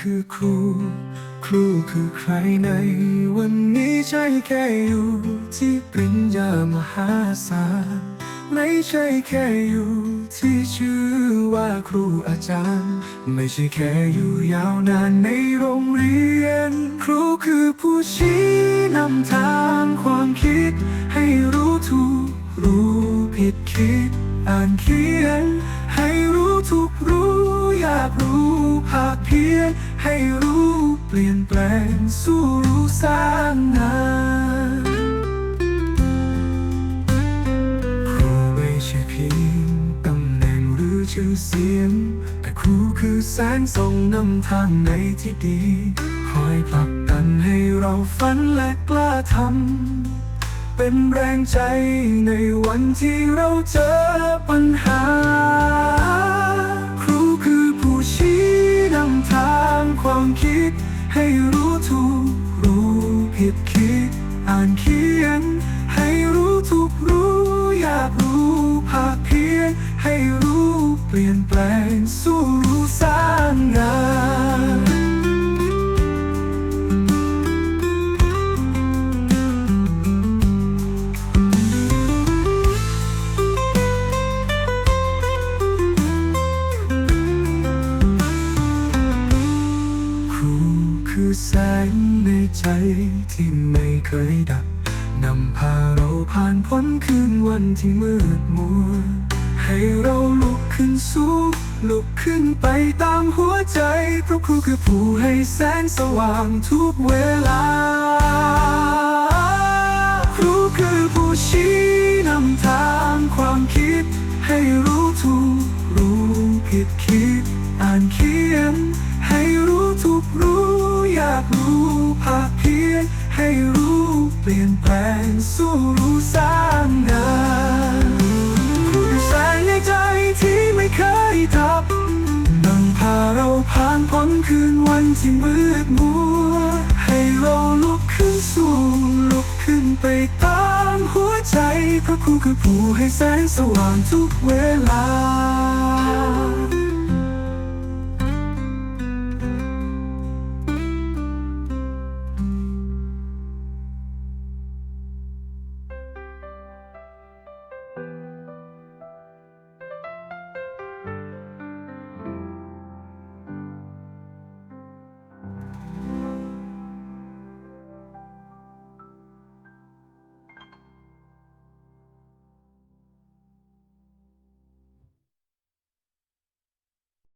คือครู ครูคือใครใน วันนี้ใช่แค่อยู่ ที่ปริญญามหาศาลไม่ใช่แค่อยู่ ที่ชื่อว่าครูอาจารย์ ไม่ใช่แค่อยู่ยาวนานในโรงเรียน ครูคือผู้ชี้นำทางความคิด ให้รู้ถูกรู้ผิดคิด อ่านเขียน ให้รู้ถูกรู้อยากรู้ภาคเพียรให้รู้เปลี่ยนแปลงสู้รู้สร้างงานครูไม่ใช่เพียงตำแหน่งหรือชื่อเสียง แต่ครูคือแสงส่องนำทางในที่ดีคอยผลักดันให้เราฝันและกล้าทำ เป็นแรงใจในวันที่เราเจอปัญหา ด ให้รู้ถูกรู้ผิดคิด อ่านเขียน ให้รู้ทุกรู้อยากรู้ภาคเพียนให้รู้เปลี่ยนแปลง คือแสงในใจที่ไม่เคยดับนำพาเราผ่านพ้นคืนวันที่มืดมัว ให้เราลุกขึ้นสู้ลุกขึ้นไปตามหัวใจ เพราะครูคือผู้ให้แสงสว่างทุกเวลา ครูคือผู้ชี้นำทางความคิด ให้รู้ถูกรู้ผิดคิด อ่านเขียนให้รู้ถูกรู้ อยากรู้ภาคเพียรให้รู้เปลี่ยนแปลงสู้รู้สร้างงานครูคือแสงในใจที่ไม่เคยดับนำพาเราผ่านพ้นคืนวันที่มืดมัว ให้เราลุกขึ้นสู้ลุกขึ้นไปตามหัวใจพระครูคือผู้ให้แสงสว่างทุกเวลา